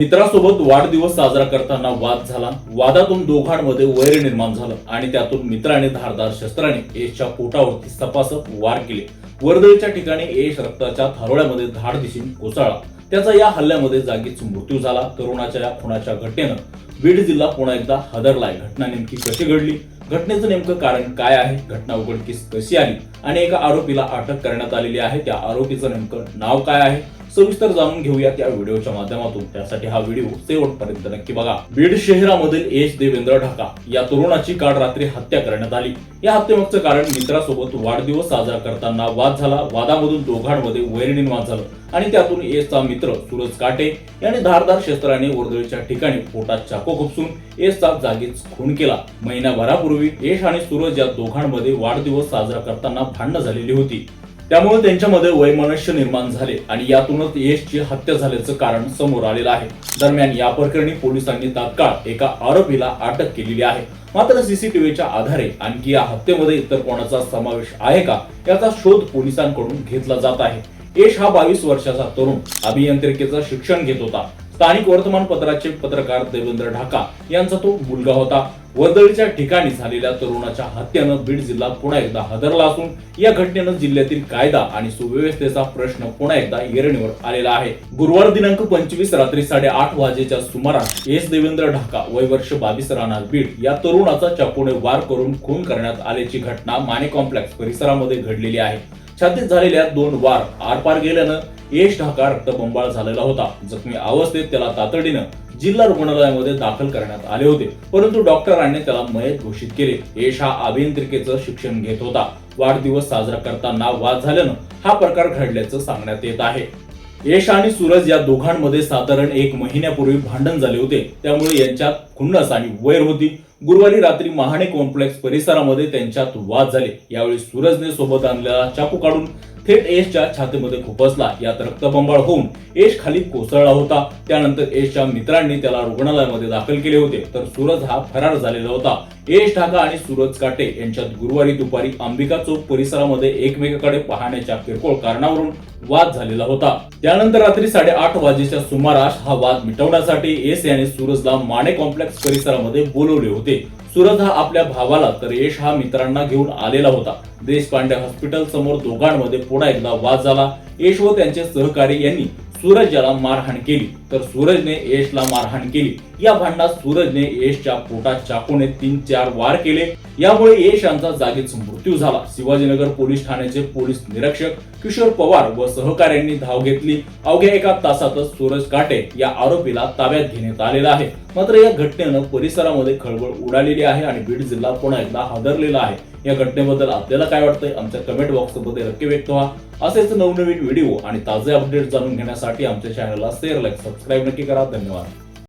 मित्रासोबत वाढदिवस साजरा करताना वाद झाला. वादातून दोघांमध्ये वैर निर्माण झालं आणि त्यातून मित्राने धारदार शस्त्राने एशच्या पोटावरती सपासप वार केले. वर्दळीच्या ठिकाणी एश रक्ताच्या थारोळ्यामध्ये धाड दिशेने कोसळला. त्याचा या हल्ल्यामध्ये जागीच मृत्यू झाला. तरुणाच्या या खुनाच्या घटनेनं बीड जिल्हा पुन्हा एकदा हदरलाय. घटना नेमकी कशी घडली? घटनेचं नेमकं कारण काय आहे? घटना उघडकीस कशी आली? आणि एका आरोपीला अटक करण्यात आलेली आहे. त्या आरोपीचं नेमकं नाव काय आहे? सविस्तर जाणून घेऊया त्या व्हिडिओच्या माध्यमातून. त्यासाठी हा व्हिडिओ शेवटपर्यंत नक्की बघा. बीड शहरामधील एश देवेंद्र ढाका या तरुणाची काल रात्री हत्या करण्यात आली. या हत्येमागचं कारण मित्रासोबत वाढदिवस साजरा करताना वाद झाला. वादामधून दोघांमध्ये वैर निर्माण झालं आणि त्यातून एसचा मित्र सूरज काटे याने धारदार शस्त्राने वर्दळीच्या ठिकाणी पोटात चाकू खुपसून एसचा जागीच खून केला. महिनाभरापूर्वी यश आणि सूरज या दोघांमध्ये वाढदिवस साजरा करताना भांडणं झालेली होती. त्यामुळे त्यांच्यामध्ये वैमनस्य निर्माण झाले आणि यातूनच यशची हत्या झाल्याचं कारण समोर आलेलं आहे. दरम्यान या प्रकरणी पोलिसांनी तात्काळ एका आरोपीला अटक केलेली आहे. मात्र सीसीटीव्हीच्या आधारे आणखी या हत्येमध्ये इतर कोणाचा समावेश आहे का याचा शोध पोलिसांकडून घेतला जात आहे. यश हा बावीस वर्षाचा तरुण अभियांत्रिकेचं शिक्षण घेत होता. स्थानिक वर्तमानपत्राचे पत्रकार देवेंद्र ढाका यांचा तो मुलगा होता. वर्दळीच्या ठिकाणी झालेल्या तरुणाच्या हत्येनं बीड जिल्हा पुन्हा एकदा हादरला असून या घटनेनं जिल्ह्यातील कायदा आणि सुव्यवस्थेचा प्रश्न पुन्हा एकदा येरणीवर आलेला आहे. गुरुवार दिनांक पंचवीस रात्री साडेआठ वाजेच्या सुमारास एस देवेंद्र ढाका वय वर्ष बावीस राहणार बीड या तरुणाचा चाकूने वार करून खून करण्यात आल्याची घटना माने कॉम्प्लेक्स परिसरामध्ये घडलेली आहे. छातीत झालेल्या दोन वार आरपार गेल्यानं यश ढाका रक्तबंबाळ झालेला होता. जखमी अवस्थेत त्याला तातडीनं जिल्हा रुग्णालयामध्ये दाखल करण्यात आले होते. परंतु डॉक्टरांनी त्याला मयत घोषित केले. यश हा अभियांत्रिकेचं शिक्षण घेत होता. वाढदिवस साजरा करताना वाद झाल्यानं हा प्रकार घडल्याचं सांगण्यात येत आहे. यश आणि सूरज या दोघांमध्ये साधारण एक महिन्यापूर्वी भांडण झाले होते. त्यामुळे यांच्यात खुन्नस आणि वैर होती. गुरुवारी रात्री महाणे कॉम्प्लेक्स परिसरामध्ये त्यांच्यात वाद झाले. यावेळी सूरजने सोबत आणलेला चाकू काढून थेट एशच्या छातीमध्ये खुपसला. यात रक्तबंबाळ होऊन एश खाली कोसळला होता. त्यानंतर एशच्या मित्रांनी त्याला रुग्णालयामध्ये दाखल केले होते. तर सूरज हा फरार झालेला होता. यश ढाका आणि सूरज काटे यांच्यात गुरुवारी दुपारी अंबिका चौक परिसरामध्ये एकमेकाकडे पाहण्याच्या किरकोळ कारणावरून वाद झालेला होता. त्यानंतर रात्री साडेआठ वाजेच्या सुमारास हा वाद मिटवण्यासाठी एस याने सूरजला माने कॉम्प्लेक्स परिसरामध्ये बोलवले होते. सूरज हा आपल्या भावाला तर यश हा मित्रांना घेऊन आलेला होता. देशपांडे हॉस्पिटल समोर दोघांमध्ये पुन्हा एकदा वाद झाला. यश व त्यांचे सहकारी यांनी सूरज याला मारहाण केली तर सूरजने यशला मारहाण केली. या भांडणात सूरजने यशच्या पोटात चाकूने तीन चार वार केले. यामुळे यश यांचा जागीच मृत्यू झाला. शिवाजीनगर पोलीस ठाण्याचे पोलीस निरीक्षक किशोर पवार व सहकाऱ्यांनी धाव घेतली. अवघ्या एका तासातच सूरज काटे या आरोपीला ताब्यात घेण्यात आलेला आहे. मात्र या घटनेनं परिसरामध्ये खळबळ उडालेली आहे आणि बीड जिल्हा पुन्हा एकदा हादरलेला आहे. या घटनेबद्दल आपल्याला काय वाटतंय? आमच्या कमेंट बॉक्समध्ये नक्की व्यक्त व्हा. असेच नवनवीन व्हिडिओ आणि ताजे अपडेट जाणून घेण्यासाठी आमच्या चॅनलला शेअर लाईक सबस्क्राईब नक्की करा. धन्यवाद.